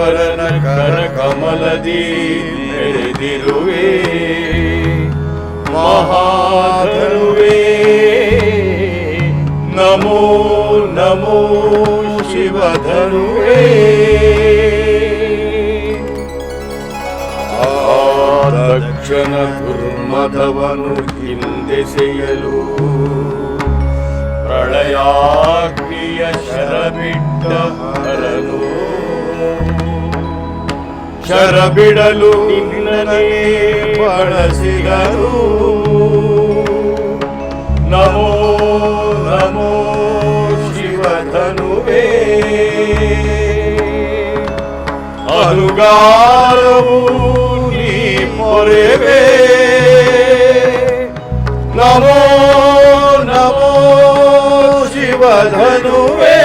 ಈಶ್ವರನ ಕರ ಕಮಲದಿ ನಡೆದಿರುವೆ ಮಹಾಧನುವೆ ನಮೋ ನಮೋ ಶಿವಧನುವೆ ಆರಕ್ಷಣ ಗುರುಮಧವನು ಹಿಂದೆ ಸೇಯಲು ಪ್ರಳಯಾಗ್ನಿಯ ಶರಬಿಟ್ಟ ಹರನು. ಶರ ಬಿಡಲು ನಿನ್ನನೇ ಬಳಸಿದರು ನಮೋ ನಮೋ ಶಿವಧನುವೇ ಅನುಗಾರವು ನೀ ಪೊರೆವೆ ನಮೋ ನಮೋ ಶಿವಧನುವೇ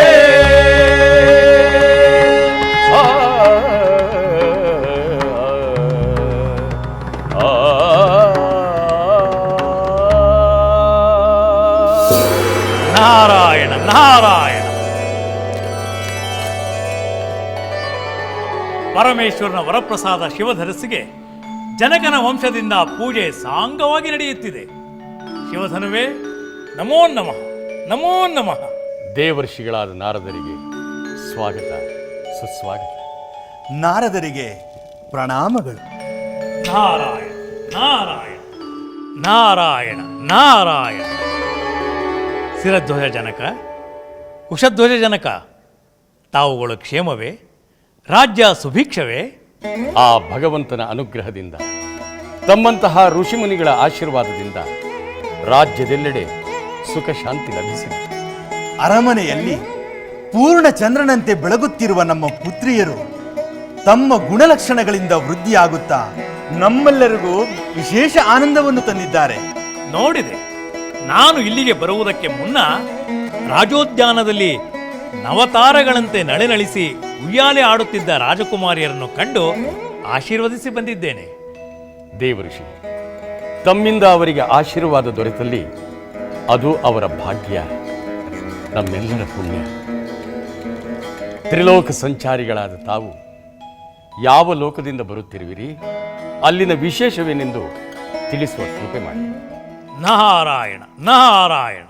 ನಾರಾಯಣ ನಾರಾಯಣ. ಪರಮೇಶ್ವರನ ವರಪ್ರಸಾದ ಶಿವಧನಸ್ಸಿಗೆ ಜನಕನ ವಂಶದಿಂದ ಪೂಜೆ ಸಾಂಗವಾಗಿ ನಡೆಯುತ್ತಿದೆ. ಶಿವಧನುವೇ ನಮೋ ನಮಃ ನಮೋ ನಮಃ. ದೇವರ್ಷಿಗಳಾದ ನಾರದರಿಗೆ ಸ್ವಾಗತ ಸುಸ್ವಾಗತ. ನಾರದರಿಗೆ ಪ್ರಣಾಮಗಳು. ನಾರಾಯಣ ನಾರಾಯಣ ನಾರಾಯಣ ನಾರಾಯಣ. ಶಿರಧ್ವಜ ಜನಕ ಕುಶಧ್ವಜ ಜನಕ ತಾವುಗಳು ಕ್ಷೇಮವೇ ರಾಜ್ಯ ಸುಭಿಕ್ಷವೇ. ಆ ಭಗವಂತನ ಅನುಗ್ರಹದಿಂದ ತಮ್ಮಂತಹ ಋಷಿಮುನಿಗಳ ಆಶೀರ್ವಾದದಿಂದ ರಾಜ್ಯದೆಲ್ಲೆಡೆ ಸುಖ ಶಾಂತಿ ಲಭಿಸಿದೆ. ಅರಮನೆಯಲ್ಲಿ ಪೂರ್ಣ ಚಂದ್ರನಂತೆ ಬೆಳಗುತ್ತಿರುವ ನಮ್ಮ ಪುತ್ರಿಯರು ತಮ್ಮ ಗುಣಲಕ್ಷಣಗಳಿಂದ ವೃದ್ಧಿಯಾಗುತ್ತಾ ನಮ್ಮೆಲ್ಲರಿಗೂ ವಿಶೇಷ ಆನಂದವನ್ನು ತಂದಿದ್ದಾರೆ. ನೋಡಿದೆ. ನಾನು ಇಲ್ಲಿಗೆ ಬರುವುದಕ್ಕೆ ಮುನ್ನ ರಾಜೋದ್ಯಾನದಲ್ಲಿ ನವತಾರಗಳಂತೆ ನಳೆನಳಿಸಿ ಉಯ್ಯಾಲೆ ಆಡುತ್ತಿದ್ದ ರಾಜಕುಮಾರಿಯರನ್ನು ಕಂಡು ಆಶೀರ್ವದಿಸಿ ಬಂದಿದ್ದೇನೆ. ದೇವಋಷಿ, ತಮ್ಮಿಂದ ಅವರಿಗೆ ಆಶೀರ್ವಾದ ದೊರೆತಲ್ಲಿ ಅದು ಅವರ ಭಾಗ್ಯ, ನಮ್ಮೆಲ್ಲರ ಪುಣ್ಯ. ತ್ರಿಲೋಕ ಸಂಚಾರಿಗಳಾದ ತಾವು ಯಾವ ಲೋಕದಿಂದ ಬರುತ್ತಿರುವಿರಿ, ಅಲ್ಲಿನ ವಿಶೇಷವೇನೆಂದು ತಿಳಿಸುವ ಕೃಪೆ ಮಾಡಿ. ನಾರಾಯಣ ನಾರಾಯಣ